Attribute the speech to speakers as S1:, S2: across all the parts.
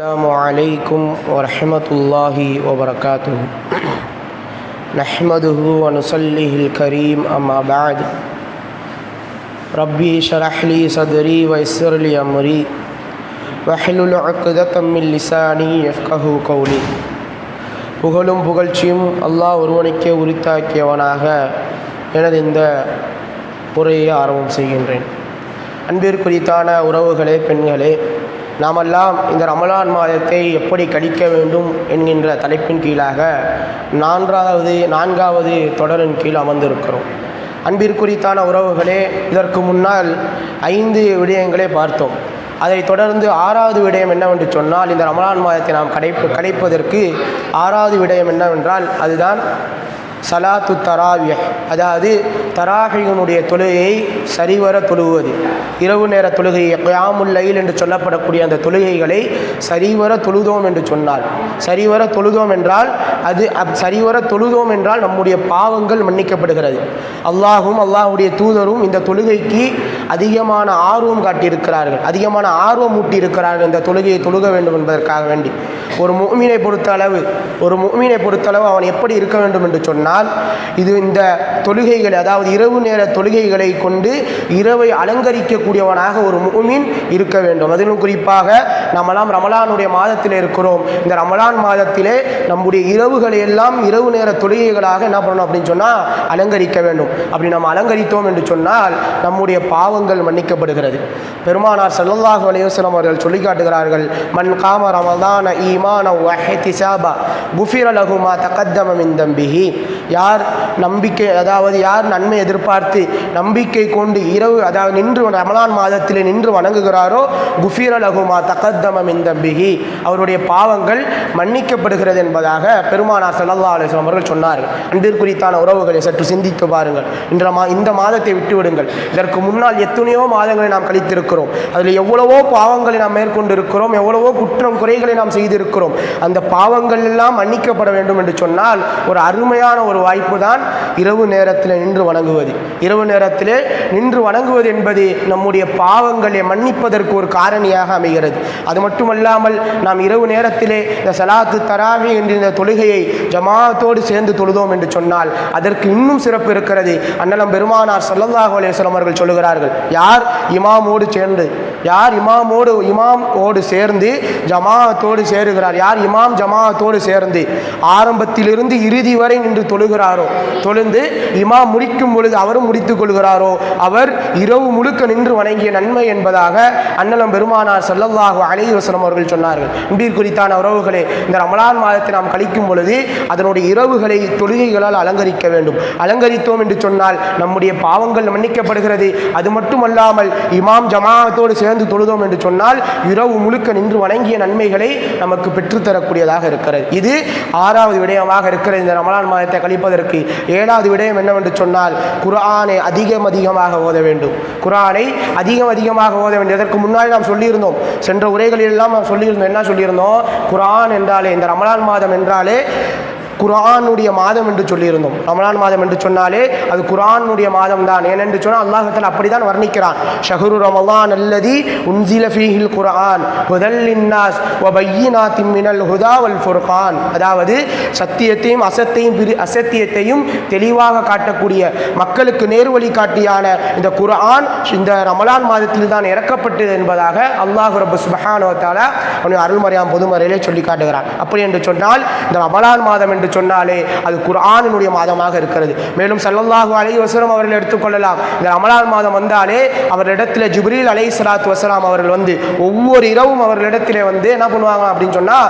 S1: السلام عليكم ورحمة الله وبركاته نحمده ونصليه الكريم أما بعد ربي شرح لي صدري ويسر لي أمري وحلل عقدة من لساني يفقه قولي புகழும் புகழ்ச்சியும் அல்லாஹ் ஒருவனுக்கே உரித்தாக்கியவனாக எனது இந்த உரையை ஆரம்பம் செய்கின்றேன் அன்பிற்குரித்தான உறவுகளே பெண்களே நாமெல்லாம் இந்த ரமலான் மாதத்தை எப்படி கழிக்க வேண்டும் என்கின்ற தலைப்பின் கீழாக நான்காவது நான்காவது தொடரின் கீழ் அமர்ந்திருக்கிறோம். அன்பிற்குரித்தான உறவுகளே இதற்கு முன்னால் ஐந்து விடயங்களை பார்த்தோம். அதை தொடர்ந்து ஆறாவது விடயம் என்னவென்று சொன்னால் இந்த ரமலான் மாதத்தை நாம் கடைப்பு கடைப்பதற்கு ஆறாவது விடயம் என்னவென்றால் அதுதான் சலாத்து தராவிய. அதாவது தராகையினுடைய தொழுகையை சரிவர தொழுவது இரவு நேர தொழுகையை கயாமுல் என்று சொல்லப்படக்கூடிய அந்த தொழுகைகளை சரிவர தொழுதோம் என்று சொன்னால். சரிவர தொழுதோம் என்றால் அது அப் சரிவர தொழுதோம் என்றால் நம்முடைய பாவங்கள் மன்னிக்கப்படுகிறது. அல்லாஹும் அல்லாஹுடைய தூதரும் இந்த தொழுகைக்கு அதிகமான ஆர்வம் காட்டியிருக்கிறார்கள். அதிகமான ஆர்வம் ஊட்டியிருக்கிறார்கள் இந்த தொழுகையை தொழுக வேண்டும் என்பதற்காக வேண்டி. ஒரு முக்மீனை பொறுத்த அளவு ஒரு முக்மீனை பொறுத்தளவு அவன் எப்படி இருக்க வேண்டும் என்று சொன்னால் இது இந்த தொழுகைகள் அதாவது இரவு நேர தொழுகைகளை கொண்டு இரவை அலங்கரிக்கக்கூடியவனாக ஒரு முகமின் இருக்க வேண்டும். அதிலும் குறிப்பாக நம்மெல்லாம் ரமலானுடைய மாதத்தில் இருக்கிறோம். இந்த ரமலான் மாதத்திலே நம்முடைய இரவுகளை எல்லாம் இரவு நேர தொழுகைகளாக என்ன பண்ணணும் அப்படின்னு சொன்னால் அலங்கரிக்க வேண்டும். அப்படி நம்ம அலங்கரித்தோம் என்று சொன்னால் நம்முடைய பாவங்கள் மன்னிக்கப்படுகிறது. பெருமானார் ஸல்லல்லாஹு அலைஹி அவர்கள் சொல்லி காட்டுகிறார்கள் மண் காம ரமதான ஈமான குஃபிர லகுமா மா தகத்தம தம்பிஹி. யார் நம்பிக்கை அதாவது யார் நன்மை எதிர்பார்த்து நம்பிக்கை கொண்டு இரவு அதாவது நின்று ரமலான் மாதத்தில் நின்று வணங்குகிறாரோ குஃபிர லஹு தகத்தமம் தகத்தம தம்பிஹி. அவருடைய பாவங்கள் மன்னிக்கப்படுகிறது என்பதாக பெருமானார் ஸல்லல்லாஹு அலுவலம் அவர்கள் அவர்கள் சொன்னார்கள். அன்பிற்குரித்தான உறவுகளை சற்று சிந்தித்து பாருங்கள். இன்ற மா இந்த மாதத்தை விட்டுவிடுங்கள். இதற்கு முன்னால் எத்தனையோ மாதங்களை நாம் கழித்திருக்கிறோம். அதில் எவ்வளவோ பாவங்களை நாம் மேற்கொண்டு இருக்கிறோம் எவ்வளவோ குற்றம் குறைகளை நாம் செய்திருக்கிறோம். அந்த பாவங்கள் எல்லாம் மன்னிக்கப்பட வேண்டும் என்று சொன்னால் ஒரு அருமையான ஒரு வாய்ப்பு தான் இரவு நேரத்தில் நின்று வணங்குவது. இரவு நேரத்திலே நின்று வணங்குவது என்பது நம்முடைய பாவங்களை மன்னிப்பதற்கு ஒரு காரணியாக அமைகிறது. அது மட்டுமல்லாமல் நாம் இரவு நேரத்திலே இந்த சலாத்து தராவி என்ற இந்த தொழுகையை ஜமாத்தோடு சேர்ந்து தொழுதோம் என்று சொன்னால் அதற்கு இன்னும் சிறப்பு இருக்கிறது. அண்ணலம் பெருமானார் ஸல்லல்லாஹு அலேஸ்வரம் அவர்கள் சொல்லுகிறார்கள் யார் இமாமோடு சேர்ந்து யார் இமாமோடு இமாமோடு சேர்ந்து ஜமாத்தோடு சேருகிறார்? யார் இமாம் ஜமாத்தோடு சேர்ந்து? ஆரம்பத்திலிருந்து இறுதி வரை நின்று தொழுகிறாரோ? தொழுந்து இமாம் முடிக்கும் பொழுது அவரும் முடித்துக் கொள்கிறாரோ? அவர் இரவு முழுக்க நின்று வணங்கிய நன்மை என்பதாக அன்னலம் பெருமானார் ஸல்லல்லாஹு அலைவசனம் அவர்கள் சொன்னார்கள். இன்பீர் குறித்தான உறவுகளே இந்த ரமலான் மாதத்தை நாம் கழிக்கும் பொழுது அதனுடைய இரவுகளை தொழுகைகளால் அலங்கரிக்க வேண்டும். அலங்கரித்தோம் என்று சொன்னால் நம்முடைய பாவங்கள் மன்னிக்கப்படுகிறது. அது மட்டுமல்லாமல் இமாம் ஜமாத்தோடு சேர்ந்து தொழுதோம் என்று சொன்னால் இரவு முழுக்க நின்று வணங்கிய நன்மைகளை நமக்கு பெற்றுத்தரக்கூடியதாக இருக்கிறது. இது ஆறாவது விடயமாக இருக்கிறது இந்த ரமலான் மாதத்தை அளிப்பதற்கு ஏழாவது விடயம் என்னவென்று சொன்னால் குரானை அதிகம் அதிகமாக ஓத வேண்டும். குரானை அதிகம் அதிகமாக ஓத வேண்டும். இதற்கு முன்னாடி நாம் சொல்லியிருந்தோம் சென்ற உரைகளில் எல்லாம் நாம் சொல்லியிருந்தோம். என்ன சொல்லியிருந்தோம்? குரான் என்றாலே இந்த ரமலான் மாதம் என்றாலே குரானுடைய மாதம் என்று சொல்லியிருந்தோம். ரமலான் மாதம் என்று சொன்னாலே அது குரானுடைய மாதம் தான். ஏனென்று சொன்னால் அல்லாஹத்தில் அப்படிதான் வர்ணிக்கிறான். ஷஹரு ரமலான் அல்லதி உன்சில ஃபீஹில் குரான் ஹுதல்லின்னாஸ் ஒபையினா மினல் ஹுதா வல் ஃபுர்கான். அதாவது சத்தியத்தையும் அசத்தையும் பிரி அசத்தியத்தையும் தெளிவாக காட்டக்கூடிய மக்களுக்கு நேர்வழி காட்டியான இந்த குரான் இந்த ரமலான் மாதத்தில் தான் இறக்கப்பட்டது என்பதாக அல்லாஹு ரபு சுபஹானுவத்தால அவனுடைய அருள்மறையாம் பொதுமறையிலே சொல்லி காட்டுகிறான். அப்படி என்று சொன்னால் இந்த ரமலான் மாதம் என்று சொன்னாலே அது குர்ஆனினுடைய மாதமாக இருக்கிறது. மேலும் சல்லல்லாஹு அலை வசலம் அவர்கள் எடுத்துக்கொள்ளலாம் இந்த ரமலான் மாதம் வந்தாலே அவரிடத்தில் ஜிப்ரீல் அலை சலாத் வசலாம் அவர்கள் வந்து ஒவ்வொரு இரவும் அவர்களிடத்திலே வந்து என்ன பண்ணுவாங்க அப்படின்னு சொன்னால்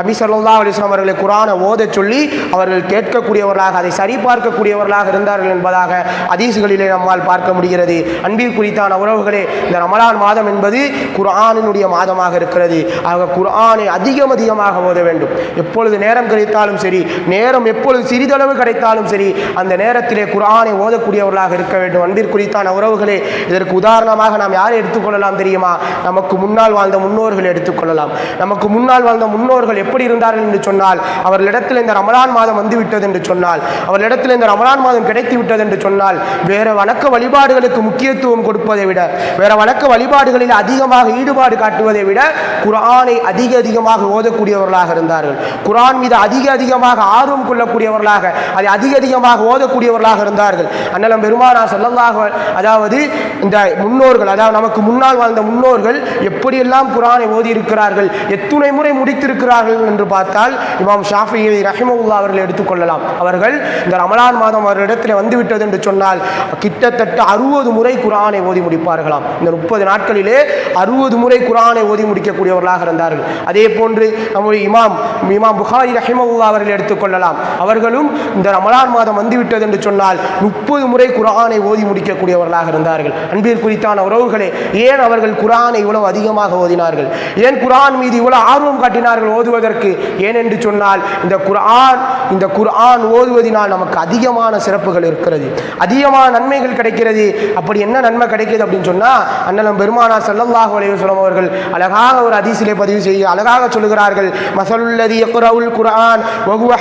S1: ரபி சல்லா அலிஸ்லாம் அவர்களை குரானை ஓதச் சொல்லி அவர்கள் கேட்கக்கூடியவர்களாக அதை சரிபார்க்கக்கூடியவர்களாக இருந்தார்கள் என்பதாக அதீசுகளிலே நம்மால் பார்க்க முடிகிறது. அன்பில் குறித்தான உறவுகளே இந்த ரமலான் மாதம் என்பது குர்ஆனினுடைய மாதமாக இருக்கிறது. ஆக குர்ஆனை அதிகம் அதிகமாக ஓத வேண்டும். எப்பொழுது நேரம் கிடைத்தாலும் சரி நேரம் எப்பொழுது சிறிதளவு கிடைத்தாலும் சரி அந்த நேரத்திலே குரானை ஓதக்கூடியவர்களாக இருக்க வேண்டும். அன்பிற்குறித்தான உறவுகளே இதற்கு உதாரணமாக நாம் யாரை எடுத்துக்கொள்ளலாம் தெரியுமா? நமக்கு முன்னால் வாழ்ந்த முன்னோர்கள் எடுத்துக்கொள்ளலாம். நமக்கு முன்னால் வாழ்ந்த முன்னோர்கள் எப்படி இருந்தார்கள் என்று சொன்னால் அவர்களிடத்தில் இந்த ரமலான் மாதம் வந்துவிட்டது என்று சொன்னால் அவர்களிடத்தில் இந்த ரமலான் மாதம் கிடைத்து விட்டது என்று சொன்னால் வேற வணக்க வழிபாடுகளுக்கு முக்கியத்துவம் கொடுப்பதை விட வேற வணக்க வழிபாடுகளில் அதிகமாக ஈடுபாடு காட்டுவதை விட குரானை அதிக அதிகமாக ஓதக்கூடியவர்களாக இருந்தார்கள். குரான் மீது அதிக அதிகமாக ஆர்வம் கொள்ளக்கூடியவர்களாக அதை அதிக அதிகமாக ஓதக்கூடியவர்களாக இருந்தார்கள். அண்ணலம் பெருமானா செல்லந்தாக அதாவது இந்த முன்னோர்கள் அதாவது நமக்கு முன்னால் வாழ்ந்த முன்னோர்கள் எப்படியெல்லாம் குரானை ஓதி இருக்கிறார்கள் எத்துணை முறை முடித்திருக்கிறார்கள் என்று பார்த்தால் இமாம் ஷாஃபி ரஹிமவுல்லா அவர்கள் எடுத்துக்கொள்ளலாம் அவர்கள் இந்த ரமலான் மாதம் அவர்களிடத்தில் வந்துவிட்டது என்று சொன்னால் கிட்டத்தட்ட அறுபது முறை குரானை ஓதி முடிப்பார்களாம். இந்த முப்பது நாட்களிலே அறுபது முறை குரானை ஓதி முடிக்கக்கூடியவர்களாக இருந்தார்கள். அதே போன்று நம்முடைய இமாம் இமாம் புகாரி ரஹிமவுல்லா அவர்கள் எடுத்துக்கொள்ளலாம் அவர்களும் இந்த ரமலான் மாதம் வந்துவிட்டது என்று சொன்னால் முப்பது முறை குரானை ஓதி முடிக்கக்கூடியவர்களாக இருந்தார்கள். அன்பில் குறித்தான உறவுகளே ஏன் அவர்கள் குரானை இவ்வளவு அதிகமாக ஓதினார்கள்? ஏன் குரான் மீது இவ்வளவு ஆர்வம் காட்டினார்கள் ஓதுவதற்கு? ஏன் என்று சொன்னால் இந்த குர்ஆன் இந்த குரான் ஓதுவதினால் நமக்கு அதிகமான சிறப்புகள் இருக்கிறது. அதிகமான நன்மைகள் கிடைக்கிறது. அப்படி என்ன நன்மை கிடைக்கிறது அப்படின்னு சொன்னா அண்ணலம் பெருமானா ஸல்லல்லாஹு அலைஹி அவர்கள் அழகாக ஒரு ஹதீஸிலே பதிவு செய்ய அழகாக சொல்லுகிறார்கள் மசலுல்லதி யக்ரவுல் குரான்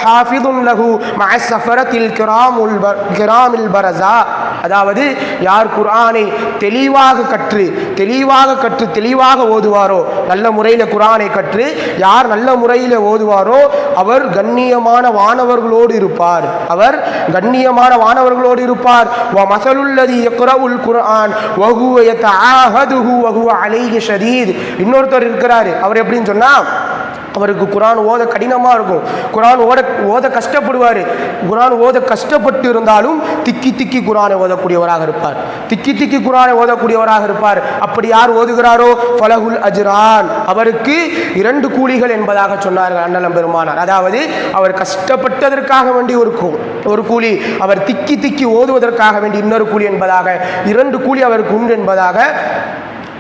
S1: ஹாஃபிதுன் லஹு மஅ ஸஃபரத்தில் கிராமுல் கிராமில் பரசா அதாவது யார் குரானை தெளிவாக கற்று தெளிவாக கற்று தெளிவாக ஓதுவாரோ நல்ல முறையில் குரானை கற்று யார் நல்ல முறையில் ஓதுவாரோ அவர் கண்ணியமான வானவர்களோடு இருப்பார். அவர் கண்ணியமான வானவர்களோடு இருப்பார். வ மசலுல்லதி குரான் வகுவ வஹுவ யதஆஹதுஹு வகுவ அலைஹி ஷதீத். இன்னொருத்தர் இருக்கிறார். அவர் எப்படின்னு சொன்னால் அவருக்கு குரான் ஓத கடினமாக இருக்கும். குரான் ஓட ஓத கஷ்டப்படுவார். குரான் ஓத கஷ்டப்பட்டு இருந்தாலும் திக்கி திக்கி குரானை ஓதக்கூடியவராக இருப்பார். திக்கி திக்கி குரானை ஓதக்கூடியவராக இருப்பார். அப்படி யார் ஓதுகிறாரோ? ஃபலகுல் அஜ்ரான். அவருக்கு இரண்டு கூலிகள் என்பதாக சொன்னார்கள் அண்ணலம் பெருமானார். அதாவது அவர் கஷ்டப்பட்டதற்காக வேண்டி ஒரு ஒரு கூலி அவர் திக்கி திக்கி ஓதுவதற்காக வேண்டி இன்னொரு கூலி என்பதாக இரண்டு கூலி அவருக்கு உண்டு என்பதாக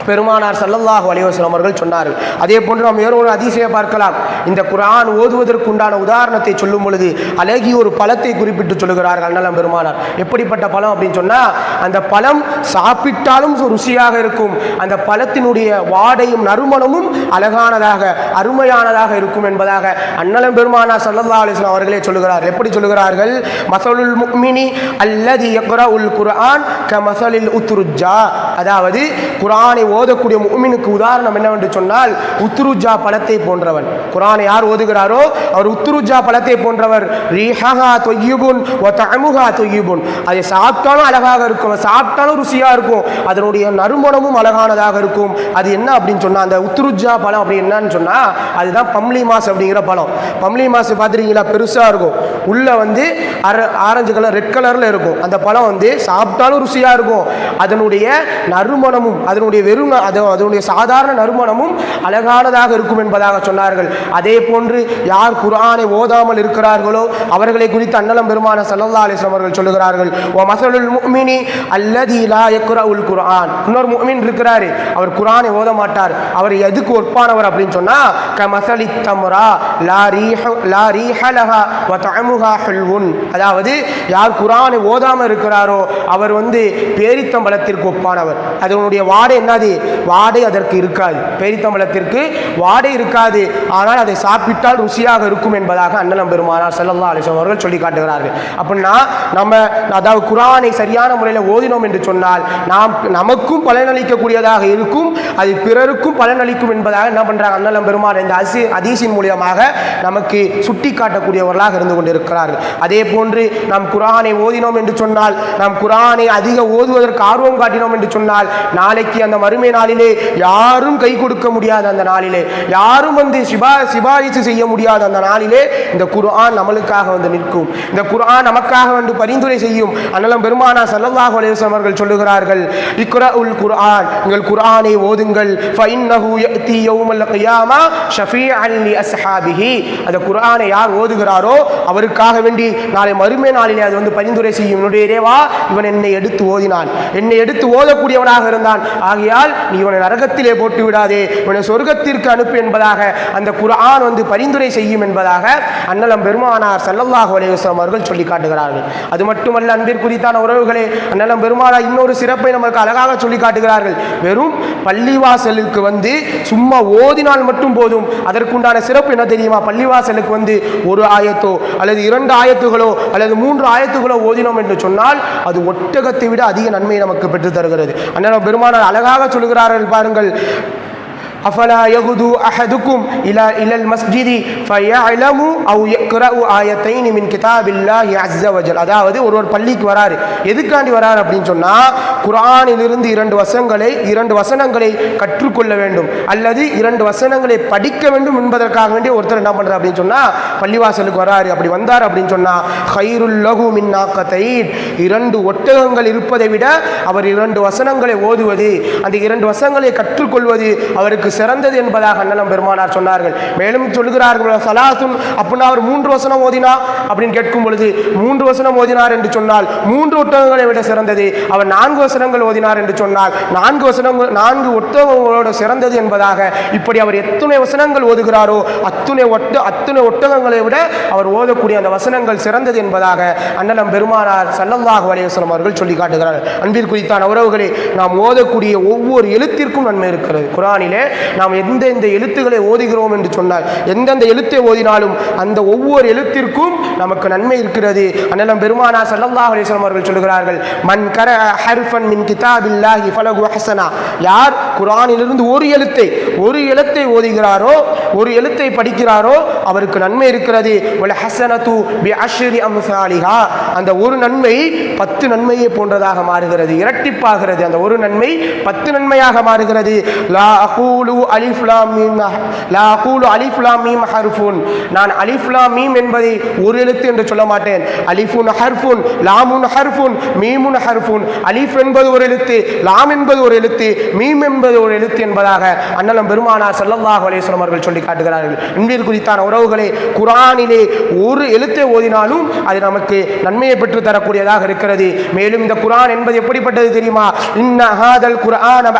S1: பெருமானார் சல்லல்லாஹு அலைஹி அவர்கள் சொன்னார்கள். அதே போன்று நாம் வேறு ஒரு அதிசய பார்க்கலாம். இந்த குரான் ஓதுவதற்கு உண்டான உதாரணத்தை சொல்லும் பொழுது அழகிய ஒரு பழத்தை குறிப்பிட்டு சொல்லுகிறார்கள் அண்ணலம் பெருமானார். எப்படிப்பட்ட பழம் அப்படின்னு சொன்னால் அந்த பழம் சாப்பிட்டாலும் ருசியாக இருக்கும். அந்த பழத்தினுடைய வாடையும் நறுமணமும் அழகானதாக அருமையானதாக இருக்கும் என்பதாக அண்ணலம் பெருமானார் சல்லல்லா அலிஸ்லாம் அவர்களே சொல்லுகிறார்கள். எப்படி சொல்லுகிறார்கள்? மசலுல் முக்மினி அல்லது எக்ரா உல் குரான் க மசலில் உத்ருஜா அதாவது குரானை ஓதக்கூடிய உமினுக்கு உதாரணம் என்னவென்று சொன்னால் உத்ருஜா பழத்தை போன்றவன். குரானை யார் ஓதுகிறாரோ? அவர் உத்ருஜா பழத்தை போன்றவர். ரீஹஹா தொய்யுபுன் ஒ தமுகா தொய்யுபுன். அதை சாப்பிட்டாலும் அழகாக இருக்கும். சாப்பிட்டாலும் ருசியாக இருக்கும். அதனுடைய நறுமணமும் அழகானதாக இருக்கும். அது என்ன அப்படின்னு சொன்னால் அந்த உத்ருஜா பழம் அப்படி என்னன்னு சொன்னால் அதுதான் பம்ளி மாஸ் அப்படிங்கிற பழம். பம்ளி மாஸ் பார்த்துருக்கீங்களா? பெருசாக இருக்கும். உள்ளே வந்து அர ஆரஞ்சு கலர் ரெட் கலரில் இருக்கும். அந்த பழம் வந்து சாப்பிட்டாலும் ருசியாக இருக்கும். அதனுடைய நறுமணமும் அதனுடைய வெறும் அது அதனுடைய சாதாரண நறுமணமும் அழகானதாக இருக்கும் என்பதாக சொன்னார்கள். அதே போன்று யார் குரானை ஓதாமல் இருக்கிறார்களோ அவர்களை குறித்து அன்னலம் பெருமான சல்லல்லா அலிஸ்லாம் அவர்கள் சொல்லுகிறார்கள் ஓ மசலுல் முஃமினி அல்லதி எக்குரா உல் குரான் இன்னொரு முஃமின் இருக்கிறாரு அவர் குரானை ஓத மாட்டார். அவர் எதுக்கு ஒப்பானவர் அப்படின்னு சொன்னா க மசலி லாரி லா ரீஹ லா ரீஹ வ தஅமுஹா அதாவது யார் குரானை ஓதாமல் இருக்கிறாரோ அவர் வந்து பேரித்தம்பலத்திற்கு ஒப்பானவர். அதனுடைய வாடை என்னது? வாடை அதற்கு இருக்காது. பேரித்தம்பளத்திற்கு வாடை இருக்காது. ஆனால் அதை சாப்பிட்டால் ருசியாக இருக்கும் என்பதாக அண்ணலம் பெருமானார் செல்லல்லா அலிசம் அவர்கள் சொல்லி காட்டுகிறார்கள். அப்படின்னா நம்ம அதாவது குரானை சரியான முறையில் ஓதினோம் என்று சொன்னால் நாம் நமக்கும் பலனளிக்கக்கூடியதாக இருக்கும் அது பிறருக்கும் பலனளிக்கும் என்பதாக என்ன பண்றாங்க அண்ணலம் பெருமான் இந்த அசி அதீசின் மூலியமாக நமக்கு சுட்டி காட்டக்கூடியவர்களாக இருந்து கொண்டிருக்கிறார்கள். அதே போன்று நாம் குரானை ஓதினோம் என்று சொன்னால் நாம் குரானை அதிக ஓதுவதற்கு ஆர்வம் காட்டினோம் என்று சொன்னால் சொன்னால் நாளைக்கு அந்த மறுமை நாளிலே யாரும் கை கொடுக்க முடியாது அந்த நாளிலே யாரும் வந்து சிபா சிபாரிசு செய்ய முடியாத அந்த நாளிலே இந்த குர்ஆன் நம்மளுக்காக வந்து நிற்கும். இந்த குர்ஆன் நமக்காக வந்து பரிந்துரை செய்யும். அண்ணலம் பெருமானா சல்லல்லாஹு அலைஹி அவர்கள் சொல்லுகிறார்கள் இக்ரஉல் குர்ஆன் உங்கள் குர்ஆனை ஓதுங்கள். ஃபைன்னஹு யஅதி யௌமல் கியாமா ஷஃபீஅன் லி அஸ்ஹாபிஹி அந்த குர்ஆனை யார் ஓதுகிறாரோ அவருக்காக வேண்டி நாளை மறுமை நாளிலே அது வந்து பரிந்துரை செய்யும். என்னுடைய இறைவா இவன் என்னை எடுத்து ஓதினான். என்னை எடுத்து ஓதக்கூடிய கூடியவனாக இருந்தான். ஆகையால் நீ இவனை நரகத்திலே போட்டு விடாதே. இவனை சொர்க்கத்திற்கு அனுப்பு என்பதாக அந்த குரான் வந்து பரிந்துரை செய்யும் என்பதாக அன்னலம் பெருமானார் ஸல்லல்லாஹு அலைஹி அவர்கள் சொல்லி காட்டுகிறார்கள். அது மட்டுமல்ல அன்பிற்குரித்தான உறவுகளே அன்னலம் பெருமானார் இன்னொரு சிறப்பை நமக்கு அழகாக சொல்லி காட்டுகிறார்கள். வெறும் பள்ளிவாசலுக்கு வந்து சும்மா ஓதினால் மட்டும் போதும். அதற்குண்டான சிறப்பு என்ன தெரியுமா? பள்ளிவாசலுக்கு வந்து ஒரு ஆயத்தோ அல்லது இரண்டு ஆயத்துகளோ அல்லது மூன்று ஆயத்துகளோ ஓதினோம் என்று சொன்னால் அது ஒட்டகத்தை விட அதிக நன்மை நமக்கு பெற்றுத் தருகிறது. அண்ணன் பெருமானார் அழகாக சொல்கிறார்கள் பாருங்கள். அஃபலா யகுது அஹதுக்கும் இலா இலல் மஸ்ஜிதி ஃபயலமு அவ் யக்ரவு ஆயத்தைன் மின் கிதாபில்லாஹி அஸ்ஸ வஜல் அதாவது ஒருவர் பள்ளிக்கு வராரு. எதுக்காண்டி வராரு அப்படின்னு சொன்னால் குரானிலிருந்து இரண்டு வசனங்களை இரண்டு வசனங்களை கற்றுக்கொள்ள வேண்டும். அல்லது இரண்டு வசனங்களை படிக்க வேண்டும் என்பதற்காக வேண்டிய ஒருத்தர் என்ன பண்ணுறார் அப்படின்னு சொன்னால் பள்ளிவாசலுக்கு வராரு. அப்படி வந்தார் அப்படின்னு சொன்னால் ஹைருல்லகு மின்னாக்கத்தை இரண்டு ஒட்டகங்கள் இருப்பதை விட அவர் இரண்டு வசனங்களை ஓதுவது அந்த இரண்டு வசனங்களை கற்றுக்கொள்வது அவருக்கு சிறந்தது என்பதாக அண்ணலம் பெருமானார் சொன்னார்கள். மேலும் சொல்கிறார்கள் சலாசுன் அப்படின்னா அவர் மூன்று வசனம் ஓதினா? அப்படின்னு கேட்கும் பொழுது மூன்று வசனம் ஓதினார் என்று சொன்னால் மூன்று ஒட்டகங்களை விட சிறந்தது. அவர் நான்கு வசனங்கள் ஓதினார் என்று சொன்னால் நான்கு வசனங்கள் நான்கு ஒட்டகங்களோட சிறந்தது என்பதாக இப்படி அவர் எத்தனை வசனங்கள் ஓதுகிறாரோ அத்துணை ஒட்ட அத்துணை ஒட்டகங்களை விட அவர் ஓதக்கூடிய அந்த வசனங்கள் சிறந்தது என்பதாக அண்ணலம் பெருமானார் சல்லல்லாஹு அலையவசனம் அவர்கள் சொல்லி காட்டுகிறார்கள். அன்பிற்குரித்தான உறவுகளே நாம் ஓதக்கூடிய ஒவ்வொரு எழுத்திற்கும் நன்மை இருக்கிறது. குரானிலே நாம் எந்த எந்த எழுத்துக்களை ஓதுகிறோம் என்று சொன்னால் எந்தெந்த எழுத்தை ஓதினாலும் அந்த ஒவ்வொரு எழுத்திற்கும் நமக்கு நன்மை இருக்கிறது. அண்ணலம் பெருமானா சல்லல்லாஹு அலிஸ்லாம் அவர்கள் சொல்கிறார்கள் மன் கர ஹர்ஃபன் மின் கிதாபில்லாஹி ஃபலகு ஹசனா யார் குரானிலிருந்து ஒரு எழுத்தை ஒரு எழுத்தை ஓதுகிறாரோ ஒரு எழுத்தை படிக்கிறாரோ அவருக்கு நன்மை இருக்கிறது. வல ஹசனத்து பி அஷ்ரி அம்சாலிஹா. அந்த ஒரு நன்மை பத்து நன்மையை போன்றதாக மாறுகிறது இரட்டிப்பாகிறது. அந்த ஒரு நன்மை பத்து நன்மையாக மாறுகிறது. லா அகூலு அலிஃப் லாம் மீம் லா அகூலு அலிஃப் மீம் ஹர்ஃபுன் நான் அலிஃப்லா மீம் என்பதை ஒரு எழுத்து என்று சொல்ல மாட்டேன். அலிஃபுன் ஹர்ஃபுன் லாமுன் ஹர்ஃபுன் மீமுன் ஹர்ஃபுன் அலிஃப் என்பது ஒரு எழுத்து லாம் என்பது ஒரு எழுத்து மீம் என்பது ஒரு எழுத்து என்பதாக அண்ணலம் பெருமானார் ஸல்லல்லாஹு அலேஸ்வரம் அவர்கள் சொல்லி காட்டுகிறார்கள். அன்பிற்கு குறித்தான உறவுகளை குரானிலே ஒரு எழுத்தை ஓதினாலும் அது நமக்கு நன்மையை பெற்று தரக்கூடியதாக இருக்கிறது. மேலும் இந்த குரான் என்பது எப்படிப்பட்டது தெரியுமா? இன்ன ஹாதல் குர்ஆன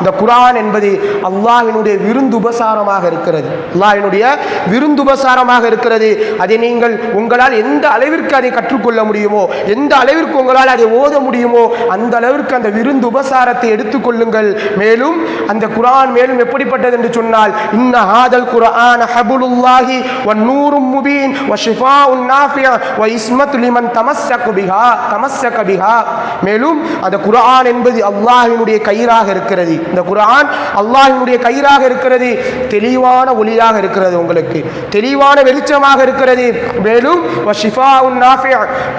S1: இந்த குரான் என்பது அல்லாஹ்வினுடைய விருந்துபசாரமாக இருக்கிறது. அல்லாஹ்வினுடைய விருந்துபசாரமாக இருக்கிறது. அதை நீங்கள் உங்களால் எந்த அளவிற்கு அதை கற்றுக்கொள்ள முடியுமோ எந்த அளவிற்கு உங்களால் அதை ஓத முடியுமோ அந்த அளவிற்கு அந்த விருந்து உபசாரத்தை எடுத்துக்கொள்ளுங்கள் மேலும் அந்த குரான் மேலும் எப்படிப்பட்டது என்று சொன்னால் இன்ன ஹாதல் குரான் ஹபுலுல்லாஹி வ நூரும் முபீன் வ ஷிஃபா உன் நாஃபியா வ இஸ்மத்து லிமன் தமஸ்ஸக பிஹா தமஸ்ஸக பிஹா. மேலும் அந்த குரான் என்பது அல்லாஹினுடைய கயிறாக இருக்கிறது. இந்த குரான் அல்லாஹினுடைய கயிறாக இருக்கிறது தெளிவான ஒளியாக இருக்கிறது உங்களுக்கு தெளிவான வெளிச்சமாக இருக்கிறது. மேலும்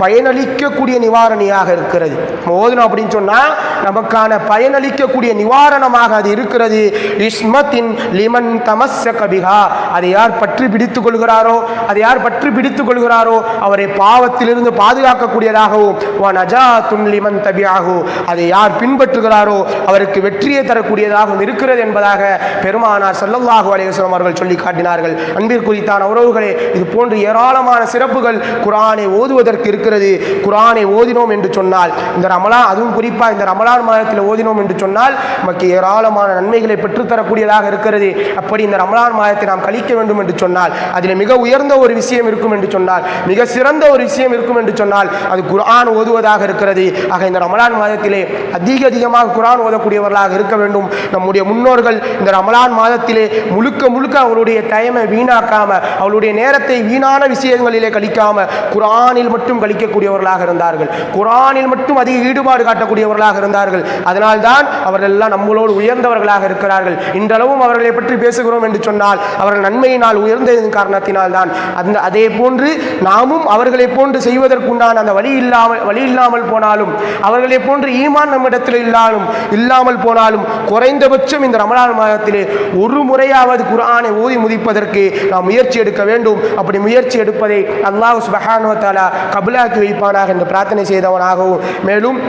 S1: பயனளிக்கக்கூடிய நிவாரணியாக இருக்கிறது. நம்ம ஓதணும் அப்படின்னு சொன்னால் நமக்கான பயனளிக்கக்கூடிய நிவாரணமாக அது இருக்கிறது. இஸ்மத்தின் லிமன் தமச கபிகா அதை யார் பற்றி பிடித்துக் கொள்கிறாரோ அதை யார் பற்றி பிடித்துக் கொள்கிறாரோ அவரை பாவத்திலிருந்து பாதுகாக்கக்கூடியதாகவும் வ நஜாத்துன் லிமன் தபியாகு அதை யார் பின்பற்றுகிறாரோ அவருக்கு வெற்றியை தரக்கூடியதாகவும் இருக்கிறது என்பதாக பெருமானார் ஸல்லல்லாஹு அலைஹி அவர்கள் சொல்லி காட்டினார்கள். அன்பிற்குரித்தான உறவுகளே இது போன்று ஏராளமான சிறப்புகள் குரானை ஓதுவதற்கு இருக்கிறது. குரானை ஓதினோம் என்று சொன்னால் இந்த ரமலான் அதுவும் குறிப்பாக இந்த ரமலான் மாதத்தில் ஓதினோம் என்று சொன்னால் நமக்கு ஏராளமான நன்மைகளை பெற்றுத்தரக்கூடியதாக இருக்கிறது. அப்படி இந்த ரமலான் மாதத்தை நாம் கழிக்க வேண்டும் என்று சொன்னால் அதில் மிக உயர்ந்த ஒரு விஷயம் இருக்கும் என்று சொன்னால் மிக சிறந்த ஒரு விஷயம் இருக்கும் என்று சொன்னால் அது குரான் ஓதுவதாக இருக்கிறது. ஆக இந்த ரமலான் மாதத்திலே அதிக அதிகமாக குரான் ஓதக்கூடியவர்களாக இருக்க வேண்டும். நம்முடைய முன்னோர்கள் இந்த ரமலான் மாதத்திலே முழுக்க முழுக்க அவருடைய டைமை வீணாக்காம அவளுடைய நேரத்தை வீணான விஷயங்களிலே கழிக்காம குரானில் மட்டும் கழிக்கக்கூடியவர்களாக இருந்தார்கள். குரானில் மட்டும் அதிக ஈடுபாடு காட்டக்கூடியவர்களாக இருந்தார்கள். அதனால்தான் அவர்கள் எல்லாம் நம்மளோடு உயர்ந்தவர்களாக இருக்கிறார்கள். இன்றளவும் அவர்களை பற்றி பேசுகிறோம் என்று சொன்னால் அவர்கள் நன்மையினால் உயர்ந்ததின் காரணத்தினால் தான் அந்த அதே போன்று நாமும் அவர்களை போன்று செய்வதற்குண்டான அந்த வழி இல்லாமல் வழி இல்லாமல் போனாலும் அவர்களை போன்று ஈமான் நம்மிடத்தில் இல்லாலும் இல்லாமல் போனாலும் குறைந்தபட்சம் இந்த ரமலான் மாதத்திலே ஒரு முறையாவது குர்ஆனை ஓதி முதிப்பதற்கு நாம் முயற்சி எடுக்க வேண்டும். அப்படி முயற்சி எடுப்பதை அல்லாஹ் சுபஹானுவத்தாலா கபிலாக்கி வைப்பானாக. என்று பிரார்த்தனை செய்தவனாகவும் மேலும்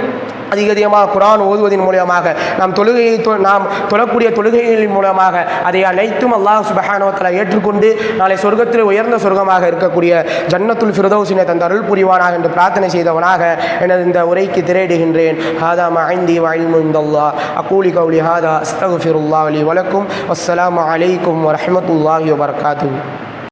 S1: அதிக அதிகமாக குரான் ஓதுவதன் மூலமாக நாம் தொழுகையை தொ- நாம் தொழக்கூடிய தொழுகைகளின் மூலமாக அதை அனைத்தும் அல்லாஹ் சுபஹானவத்தில் ஏற்றுக்கொண்டு நாளை சொர்க்கத்தில் உயர்ந்த சொர்க்கமாக இருக்கக்கூடிய ஜன்னத்துல் ஃபிரதோசினை தந்த அருள் புரிவானாக என்று பிரார்த்தனை செய்தவனாக எனது இந்த உரைக்கு திரையிடுகின்றேன். ஹாதா மஹந்தி வயல்மு இந்தல்லா அக்கூலி கௌலி ஹாதா அஸ்தகுஃபிருல்லா அலி வலக்கும். அஸ்லாம் அலைக்கும் வரமத்துல்லாஹி வபர்காத்து